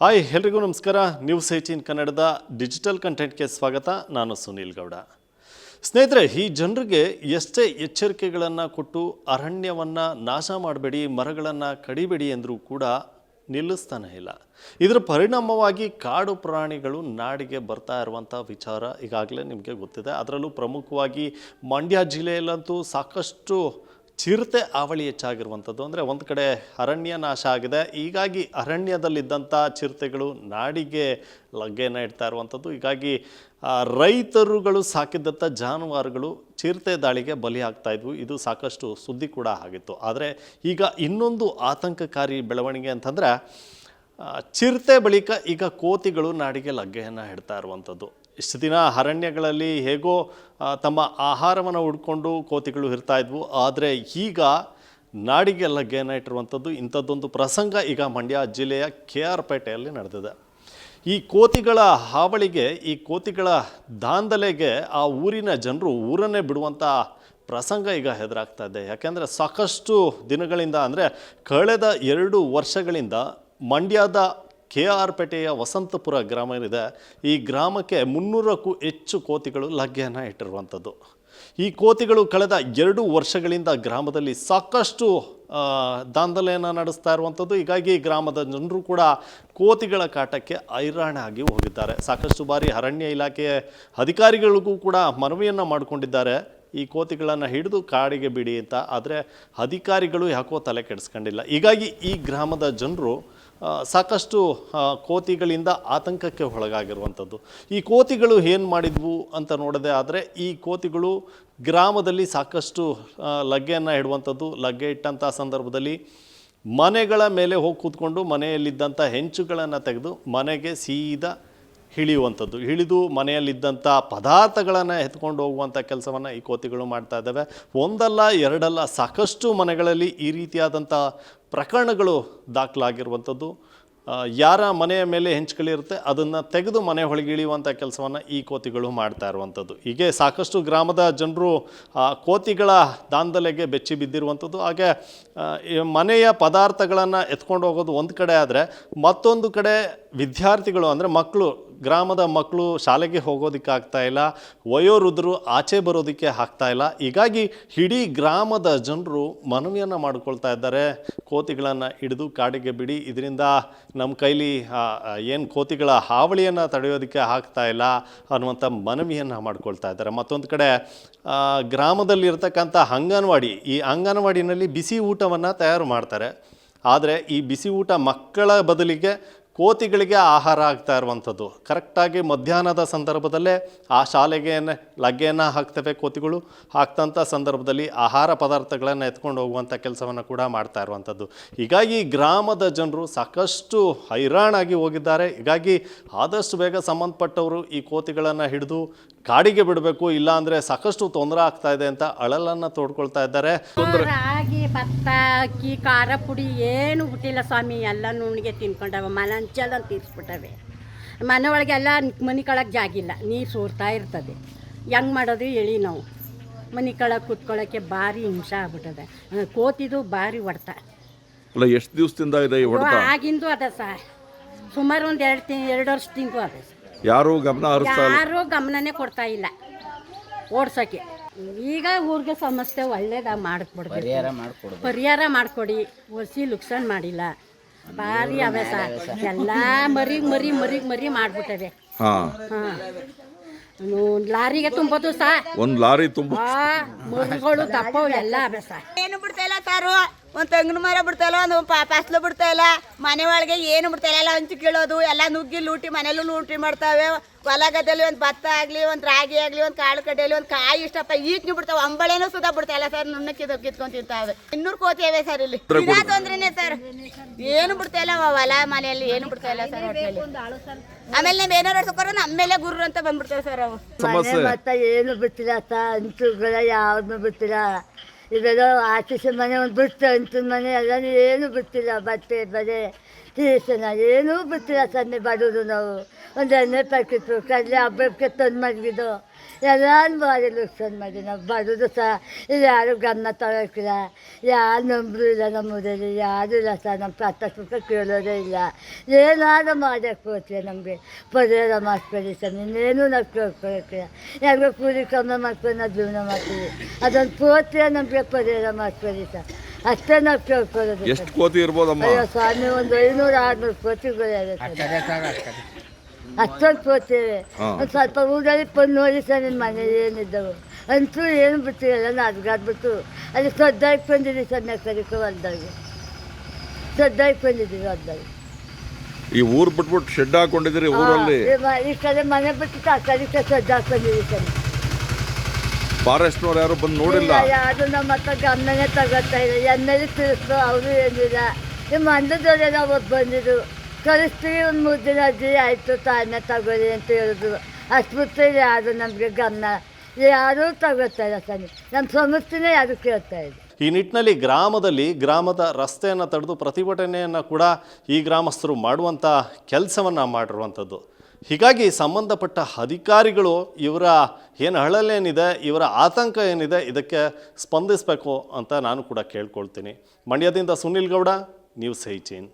Hi ಎಲ್ರಿಗೂ ನಮಸ್ಕಾರ. News eighteen ಕನ್ನಡದ ಡಿಜಿಟಲ್ ಕಂಟೆಂಟ್ಗೆ ಸ್ವಾಗತ. ನಾನು ಸುನೀಲ್ ಗೌಡ. ಸ್ನೇಹಿತರೆ, ಈ ಜನರಿಗೆ ಎಷ್ಟೇ ಎಚ್ಚರಿಕೆಗಳನ್ನು ಕೊಟ್ಟು ಅರಣ್ಯವನ್ನು ನಾಶ ಮಾಡಬೇಡಿ, ಮರಗಳನ್ನು ಕಡಿಬೇಡಿ ಎಂದರೂ ಕೂಡ ನಿಲ್ಲಿಸ್ತಾನೆ ಇಲ್ಲ. ಇದರ ಪರಿಣಾಮವಾಗಿ ಕಾಡು ಪ್ರಾಣಿಗಳು ನಾಡಿಗೆ ಬರ್ತಾ ಇರುವಂಥ ವಿಚಾರ ಈಗಾಗಲೇ ನಿಮಗೆ ಗೊತ್ತಿದೆ. ಅದರಲ್ಲೂ ಪ್ರಮುಖವಾಗಿ ಮಂಡ್ಯ ಜಿಲ್ಲೆಯಲ್ಲಂತೂ ಸಾಕಷ್ಟು ಚಿರತೆ ಹಾವಳಿ ಹೆಚ್ಚಾಗಿರುವಂಥದ್ದು ಅಂದರೆ ಒಂದು ಕಡೆ ಅರಣ್ಯ ನಾಶ ಆಗಿದೆ. ಹೀಗಾಗಿ ಅರಣ್ಯದಲ್ಲಿದ್ದಂಥ ಚಿರತೆಗಳು ನಾಡಿಗೆ ಲಗ್ಗೆನ ಇಡ್ತಾ ಇರುವಂಥದ್ದು. ಹೀಗಾಗಿ ರೈತರುಗಳು ಸಾಕಿದ್ದಂಥ ಜಾನುವಾರುಗಳು ಚಿರತೆ ದಾಳಿಗೆ ಬಲಿ ಆಗ್ತಾ ಇದ್ವು. ಇದು ಸಾಕಷ್ಟು ಸುದ್ದಿ ಕೂಡ ಆಗಿತ್ತು. ಆದರೆ ಈಗ ಇನ್ನೊಂದು ಆತಂಕಕಾರಿ ಬೆಳವಣಿಗೆ ಅಂತಂದರೆ ಚಿರತೆ ಬಳಿಕ ಈಗ ಕೋತಿಗಳು ನಾಡಿಗೆ ಲಗ್ಗೆಯನ್ನು ಇಡ್ತಾ ಇರುವಂಥದ್ದು. ಇಷ್ಟು ದಿನ ಅರಣ್ಯಗಳಲ್ಲಿ ಹೇಗೋ ತಮ್ಮ ಆಹಾರವನ್ನು ಹುಡ್ಕೊಂಡು ಕೋತಿಗಳು ಇರ್ತಾ ಇದ್ವು. ಆದರೆ ಈಗ ನಾಡಿಗೆ ಲಗ್ಗೆಯನ್ನು ಇಟ್ಟಿರುವಂಥದ್ದು ಇಂಥದ್ದೊಂದು ಪ್ರಸಂಗ ಈಗ ಮಂಡ್ಯ ಜಿಲ್ಲೆಯ ಕೆ ಆರ್ ಪೇಟೆಯಲ್ಲಿ ನಡೆದಿದೆ. ಈ ಕೋತಿಗಳ ಹಾವಳಿಗೆ, ಈ ಕೋತಿಗಳ ದಾಂಧಲೆಗೆ ಆ ಊರಿನ ಜನರು ಊರನ್ನೇ ಬಿಡುವಂಥ ಪ್ರಸಂಗ ಈಗ ಹೆದರಾಗ್ತಾ ಇದೆ. ಯಾಕೆಂದರೆ ಸಾಕಷ್ಟು ದಿನಗಳಿಂದ ಅಂದರೆ ಕಳೆದ ಎರಡು ವರ್ಷಗಳಿಂದ ಮಂಡ್ಯದ ಕೆ ಆರ್ ಪೇಟೆಯ ವಸಂತಪುರ ಗ್ರಾಮ ಏನಿದೆ, ಈ ಗ್ರಾಮಕ್ಕೆ ಮುನ್ನೂರಕ್ಕೂ ಹೆಚ್ಚು ಕೋತಿಗಳು ಲಗ್ಗೆಯನ್ನು ಇಟ್ಟಿರುವಂಥದ್ದು. ಈ ಕೋತಿಗಳು ಕಳೆದ ಎರಡು ವರ್ಷಗಳಿಂದ ಗ್ರಾಮದಲ್ಲಿ ಸಾಕಷ್ಟು ದಾಂಧಲೆಯನ್ನು ನಡೆಸ್ತಾ ಇರುವಂಥದ್ದು. ಹೀಗಾಗಿ ಗ್ರಾಮದ ಜನರು ಕೂಡ ಕೋತಿಗಳ ಕಾಟಕ್ಕೆ ಹೈರಾಣಾಗಿ ಹೋಗಿದ್ದಾರೆ. ಸಾಕಷ್ಟು ಬಾರಿ ಅರಣ್ಯ ಇಲಾಖೆ ಅಧಿಕಾರಿಗಳಿಗೂ ಕೂಡ ಮನವಿಯನ್ನು ಮಾಡಿಕೊಂಡಿದ್ದಾರೆ. ಈ ಕೋತಿಗಳನ್ನು ಹಿಡಿದು ಕಾಡಿಗೆ ಬಿಡಿ ಅಂತ. ಆದರೆ ಅಧಿಕಾರಿಗಳು ಯಾಕೋ ತಲೆ ಕೆಡಿಸ್ಕೊಂಡಿಲ್ಲ. ಹೀಗಾಗಿ ಈ ಗ್ರಾಮದ ಜನರು ಸಾಕಷ್ಟು ಕೋತಿಗಳಿಂದ ಆತಂಕಕ್ಕೆ ಒಳಗಾಗಿರುವಂಥದ್ದು. ಈ ಕೋತಿಗಳು ಏನು ಮಾಡಿದ್ವು ಅಂತ ನೋಡದೆ ಆದರೆ ಈ ಕೋತಿಗಳು ಗ್ರಾಮದಲ್ಲಿ ಸಾಕಷ್ಟು ಲಗ್ಗೆಯನ್ನು ಇಡುವಂಥದ್ದು. ಲಗ್ಗೆ ಇಟ್ಟಂಥ ಸಂದರ್ಭದಲ್ಲಿ ಮನೆಗಳ ಮೇಲೆ ಹೋಗಿ ಕೂತ್ಕೊಂಡು ಮನೆಯಲ್ಲಿದ್ದಂಥ ಹೆಂಚುಗಳನ್ನು ತೆಗೆದು ಮನೆಗೆ ಸೀದಾ ಇಳಿಯುವಂಥದ್ದು ಇಳಿದು ಮನೆಯಲ್ಲಿದ್ದಂಥ ಪದಾರ್ಥಗಳನ್ನು ಎತ್ಕೊಂಡು ಹೋಗುವಂಥ ಕೆಲಸವನ್ನು ಈ ಕೋತಿಗಳು ಮಾಡ್ತಾ ಇದ್ದಾವೆ. ಒಂದಲ್ಲ ಎರಡಲ್ಲ ಸಾಕಷ್ಟು ಮನೆಗಳಲ್ಲಿ ಈ ರೀತಿಯಾದಂಥ ಪ್ರಕರಣಗಳು ದಾಖಲಾಗಿರುವಂಥದ್ದು. ಯಾರ ಮನೆಯ ಮೇಲೆ ಹೆಂಚುಗಳಿರುತ್ತೆ ಅದನ್ನು ತೆಗೆದು ಮನೆ ಒಳಗೆ ಇಳಿಯುವಂಥ ಕೆಲಸವನ್ನು ಈ ಕೋತಿಗಳು ಮಾಡ್ತಾ ಇರುವಂಥದ್ದು. ಹೀಗೆ ಸಾಕಷ್ಟು ಗ್ರಾಮದ ಜನರು ಕೋತಿಗಳ ದಾಂಧಲೆಗೆ ಬೆಚ್ಚಿ ಬಿದ್ದಿರುವಂಥದ್ದು. ಹಾಗೆ ಮನೆಯ ಪದಾರ್ಥಗಳನ್ನು ಎತ್ಕೊಂಡು ಹೋಗೋದು ಒಂದು ಕಡೆ ಆದರೆ, ಮತ್ತೊಂದು ಕಡೆ ವಿದ್ಯಾರ್ಥಿಗಳು ಅಂದರೆ ಮಕ್ಕಳು ಗ್ರಾಮದ ಮಕ್ಕಳು ಶಾಲೆಗೆ ಹೋಗೋದಕ್ಕೆ ಆಗ್ತಾ ಇಲ್ಲ, ವಯೋವೃದ್ಧರು ಆಚೆ ಬರೋದಕ್ಕೆ ಆಗ್ತಾ ಇಲ್ಲ. ಹೀಗಾಗಿ ಇಡೀ ಗ್ರಾಮದ ಜನರು ಮನವಿಯನ್ನು ಮಾಡಿಕೊಳ್ತಾ ಇದ್ದಾರೆ. ಕೋತಿಗಳನ್ನು ಹಿಡಿದು ಕಾಡಿಗೆ ಬಿಡಿ. ಇದರಿಂದ ನಮ್ಮ ಕೈಲಿ ಏನು ಕೋತಿಗಳ ಹಾವಳಿಯನ್ನು ತಡೆಯೋದಕ್ಕೆ ಆಗ್ತಾ ಇಲ್ಲ ಅನ್ನುವಂಥ ಮನವಿಯನ್ನು ಮಾಡ್ಕೊಳ್ತಾ ಇದ್ದಾರೆ. ಮತ್ತೊಂದು ಕಡೆ ಗ್ರಾಮದಲ್ಲಿರ್ತಕ್ಕಂಥ ಅಂಗನವಾಡಿ, ಈ ಅಂಗನವಾಡಿನಲ್ಲಿ ಬಿಸಿ ಊಟವನ್ನು ತಯಾರು ಮಾಡ್ತಾರೆ. ಆದರೆ ಈ ಬಿಸಿ ಊಟ ಮಕ್ಕಳ ಬದಲಿಗೆ ಕೋತಿಗಳಿಗೆ ಆಹಾರ ಆಗ್ತಾ ಇರುವಂಥದ್ದು. ಕರೆಕ್ಟಾಗಿ ಮಧ್ಯಾಹ್ನದ ಸಂದರ್ಭದಲ್ಲೇ ಆ ಶಾಲೆಗೆ ಲಗ್ಗೆಯನ್ನು ಹಾಕ್ತವೆ ಕೋತಿಗಳು. ಹಾಕ್ತಂಥ ಸಂದರ್ಭದಲ್ಲಿ ಆಹಾರ ಪದಾರ್ಥಗಳನ್ನು ಎತ್ಕೊಂಡು ಹೋಗುವಂಥ ಕೆಲಸವನ್ನು ಕೂಡ ಮಾಡ್ತಾ ಇರುವಂಥದ್ದು. ಹೀಗಾಗಿ ಗ್ರಾಮದ ಜನರು ಸಾಕಷ್ಟು ಹೈರಾಣಾಗಿ ಹೋಗಿದ್ದಾರೆ. ಹೀಗಾಗಿ ಆದಷ್ಟು ಬೇಗ ಸಂಬಂಧಪಟ್ಟವರು ಈ ಕೋತಿಗಳನ್ನು ಹಿಡಿದು ಕಾಡಿಗೆ ಬಿಡಬೇಕು ಇಲ್ಲಾಂದರೆ ಸಾಕಷ್ಟು ತೊಂದರೆ ಆಗ್ತಾ ಇದೆ ಅಂತ ಅಳಲನ್ನು ತೋಡ್ಕೊಳ್ತಾ ಇದ್ದಾರೆ. ಭತ್ತ, ಅಕ್ಕಿ, ಖಾರ ಪುಡಿ ಏನು ಬಿಟ್ಟಿಲ್ಲ ಸ್ವಾಮಿ. ಎಲ್ಲ ನುಣ್ಣಿಗೆ ತಿನ್ಕೊಂಡವ. ಮನಂಚೆಲ್ಲ ತೀರ್ಸ್ಬಿಟ್ಟವೆ ಮನೆ ಒಳಗೆಲ್ಲ ಮನೆ ಕಳಕ್ಕೆ ಜಾಗಿಲ್ಲ ನೀರು ಸೋರ್ತಾ ಇರ್ತದೆ. ಹೆಂಗೆ ಮಾಡೋದು ಹೇಳಿ ನಾವು. ಮನೆ ಕಳಕ್ಕೆ ಕುತ್ಕೊಳ್ಳೋಕ್ಕೆ ಭಾರಿ ಹಿಂಸೆ ಆಗ್ಬಿಟ್ಟದೆ. ಕೋತಿದು ಭಾರಿ ಹೊಡ್ತ. ಅಲ್ಲ ಎಷ್ಟು ದಿವಸದಿಂದ ಇದೆ ಆಗಿಂದು ಅದ ಸರ್ ಸುಮಾರು ಒಂದು ಎರಡು ತಿಂಗ್ ಎರಡು ವರ್ಷದಿಂದ ಅದ. ಯಾರು ಗಮನ ಯಾರು ಗಮನನೇ ಕೊಡ್ತಾ ಇಲ್ಲ. ಓಡ್ಸೋಕ್ಕೆ. ಈಗ ಊರಿಗೆ ಸಮಸ್ಯೆ ಒಳ್ಳೇದಾಗ ಮಾಡಿಕೊಡ್ಬೇಕು. ಪರಿಹಾರ ಮಾಡಿಕೊಡಿ ಒಸಿ ಲುಕ್ಸಾನ್ ಮಾಡಿಲ್ಲ. ಭಾರಿ ಅಭ್ಯಾಸ ಎಲ್ಲ ಮರಿ ಮರಿ ಮರಿ ಮರಿ ಮಾಡ್ಬಿಟ್ಟವೆ. ಹಾ. ಹಾಂ. ಲಾರಿಗೆ ತುಂಬೋದು ಸಾ. ಒಂದ್ ಲಾರಿ ತುಂಬ. ಆ ಮರಿಗಳು ದಪ್ಪವು ಎಲ್ಲ ಅಭ್ಯಾಸ ಏನು ಬಿಡ್ತಾ ಇಲ್ಲ ಸಾರು? ಒಂದು ತೆಂಗಿನ ಮರ ಬಿಡ್ತಾ ಇಲ್ಲ ಒಂದು ಫಸಲು ಬಿಡ್ತಾ ಇಲ್ಲ ಮನೆ ಒಳಗೆ ಏನು ಬಿಡ್ತಾ ಇಲ್ಲ ಎಲ್ಲ ಹಂಚು ಕೀಳೋದು. ಎಲ್ಲ ನುಗ್ಗಿ ಲೂಟಿ ಮನೇಲೂ ಲೂಟಿ ಮಾಡ್ತಾವೆ. ಹೊಲ ಗದ್ದೆಲಿ ಒಂದು ಭತ್ತ ಆಗಲಿ ಒಂದು ರಾಗಿ ಆಗಲಿ ಒಂದು ಕಾಳು ಕಡ್ಡೆಯಲ್ಲಿ ಒಂದು ಕಾಯಿ ಇಷ್ಟಪ್ಪ ಈಟ್ನು ಬಿಡ್ತಾವೆ. ಅಂಬಳೆನೂ ಸುದಾ ಬಿಡ್ತಾ ಇಲ್ಲ ಸರ್ ನುಣ್ಣ ಕಿದ್ ಕಿತ್ಕೊಂಡ್ ತಿಂತಾವೆ. ಇನ್ನೂರು ಕೋತಿಯವೆ ಸರ್ ಇಲ್ಲಿ. ದಿನಾ ತೊಂದ್ರೆನೆ ಸರ್ ಏನು ಬಿಡ್ತಾ ಇಲ್ಲ ಹೊಲ ಮನೆಯಲ್ಲಿ ಏನು ಬಿಡ್ತಾ ಇಲ್ಲ ಸರ್ ಒಟ್ಟಿನಲ್ಲಿ ಆಮೇಲೆ ನಾವ್ ಏನಾರು ಹೊಡ್ಸಕ್ಕಾರ ನಮ್ಮೇಲೆ ಗುರು ಅಂತ ಬಂದ್ಬಿಡ್ತೇವೆ ಸರ್ ಅವು. ಏನು ಬಿಟ್ಟಿಲ್ಲ ಅತ್ತ ಅಂಚುಗಳ ಯಾವ್ದು ಬಿಟ್ಟಿಲ್ಲ ಇವೆಲ್ಲ ಆರ್ಟಿಸಿ ಮನೆ ಒಂದು ಬಿಟ್ಟು ಅಂತ ಮನೆ ಎಲ್ಲ ಏನು ಬಿಟ್ಟಿಲ್ಲ ಬಟ್ಟೆ, ಬರೆ ಟೀಸನ ಏನೂ ಬಿಟ್ಟಿಲ್ಲ ಸನ್ನೆ ಬಡವರು ನಾವು. ಒಂದು ಎಣ್ಣೆ ಪ್ಯಾಕೆಟು ಕಡಲೆ ಹಬ್ಬಕ್ಕೆ ತಂದು ಮಡಗಿದ್ದು. ಎಲ್ಲಾನು ಭಾರಿ ಲುಕ್ಸಾನ್ ಮಾಡಿ ನಾವು ಬರೋದು ಸಹ ಇಲ್ಲಿ ಯಾರು ಗಮನ ತೊಳಕಿಲ್ಲ ಯಾರು ನಂಬರು ಇಲ್ಲ ನಮ್ಮ ಊರಲ್ಲಿ ಯಾರು ಇಲ್ಲ ಸರ್ ನಮ್ಮ ಪ್ರಾತ ಸುಖ ಕೇಳೋದೇ ಇಲ್ಲ. ಏನಾದ್ರು ಮಾಡಕ್ಕೆ ಹೋಗ್ತೀವಿ ನಮಗೆ. ಪರಿಹಾರ ಮಾಡಿಸ್ಬೇಡಿ ಸರ್ ಇನ್ನೇನು ನಾವು ಕೇಳ್ಕೊಳಕ್ಕಿಲ್ಲ ಯಾರಿಗೋ ಕೂಲಿ ಕಮ್ಮಿ ಮಾಡ್ಕೊಂಡು ನಾವು ಜೀವನ ಮಾಡ್ತೀವಿ. ಅದೊಂದು ಕೋತಿಯ ನಮಗೆ ಪರಿಹಾರ ಮಾಡಿಸ್ಬೇಡಿ ಸರ್ ಅಷ್ಟೇ ನಾವು ಕೇಳ್ಕೊಳ್ಳೋದು ಎಷ್ಟು ಕೋತಿ ಇರ್ಬೋದಮ್ಮ? ಅಯ್ಯೋ ಸ್ವಾಮಿ ಒಂದು ಐನೂರು ಆರುನೂರು ಸರ್ ಅಷ್ಟೊಂದು ಹಾ. ಒಂದು ಸ್ವಲ್ಪ ಊರಲ್ಲಿ ಬಂದು ನೋಡಿ ಸರ್ ನಿಮ್ಮ ಮನೇಲಿ ಏನಿದ್ದವು. ಅಂತೂ ಏನು ಬಿಟ್ಟಿರಲ್ಲ ನಾದ್ಗಾಡ್ಬಿಟ್ಟು ಅಲ್ಲಿ ಸದ್ದಾಗಿ ಬಂದಿದ್ದೀವಿ ಸರ್ ನೆಕ್ಕರಿಕೆ ಹೊಲ್ದಾಗೆ. ಸದ್ದಾಗಿ ಬಂದಿದ್ದೀವಿ ಹೊಲ್ದಾಗೆ. ಈ ಊರು ಬಿಟ್ಬಿಟ್ಟು ಶೆಡ್ ಹಾಕೊಂಡಿದ್ದೀರಿ ಊರಲ್ಲಿ? ಈ ಕಡೆ ಮನೆ ಬಿಟ್ಟು ಆ ಕಡೆ ಸದ್ದು ಬಂದಿದ್ದೀವಿ ಸರ್. ಫಾರೆಸ್ಟ್ನವ್ರು ಯಾರು ಬಂದು ನೋಡಿಲ್ಲ? ಅದು ಯಾರು ನಮ್ಮ ಹತ್ರ ಗಮನನೇ ತಗೋತಾ ಇಲ್ಲ. ಎಣ್ಣೆಲಿ ತಿಳಿಸ್ತು ಅವರು ಏನಿಲ್ಲ. ನಿಮ್ಮ ಅಂದದವರೆಲ್ಲ ಒಬ್ಬ ಬಂದಿದ್ರು. ಕಳಿಸ್ತೀವಿ ಒಂದು ಮೂರು ದಿನ ಅಜ್ಜಿ ಆಯಿತು ತಾನೇ ತಗೊಳ್ಳಿ ಅಂತ ಹೇಳಿದ್ರು ಅಷ್ಟು ಯಾರು ನಮಗೆ ಗಮನ ಯಾರೂ ನಮ್ಮ ಸಮಸ್ಯೆನೇ ಯಾರು ಈ ನಿಟ್ಟಿನಲ್ಲಿ ಗ್ರಾಮದಲ್ಲಿ ಗ್ರಾಮದ ರಸ್ತೆಯನ್ನು ತಡೆದು ಪ್ರತಿಭಟನೆಯನ್ನು ಕೂಡ ಈ ಗ್ರಾಮಸ್ಥರು ಮಾಡುವಂಥ ಕೆಲಸವನ್ನು ಮಾಡಿರುವಂಥದ್ದು. ಹೀಗಾಗಿ ಸಂಬಂಧಪಟ್ಟ ಅಧಿಕಾರಿಗಳು ಇವರ ಏನು ಹಳಲೇನಿದೆ ಇವರ ಆತಂಕ ಏನಿದೆ, ಇದಕ್ಕೆ ಸ್ಪಂದಿಸಬೇಕು ಅಂತ ನಾನು ಕೂಡ ಕೇಳ್ಕೊಳ್ತೀನಿ. ಮಂಡ್ಯದಿಂದ ಸುನಿಲ್ ಗೌಡ ನ್ಯೂಸ್ ಏಯ್ಟೀನ್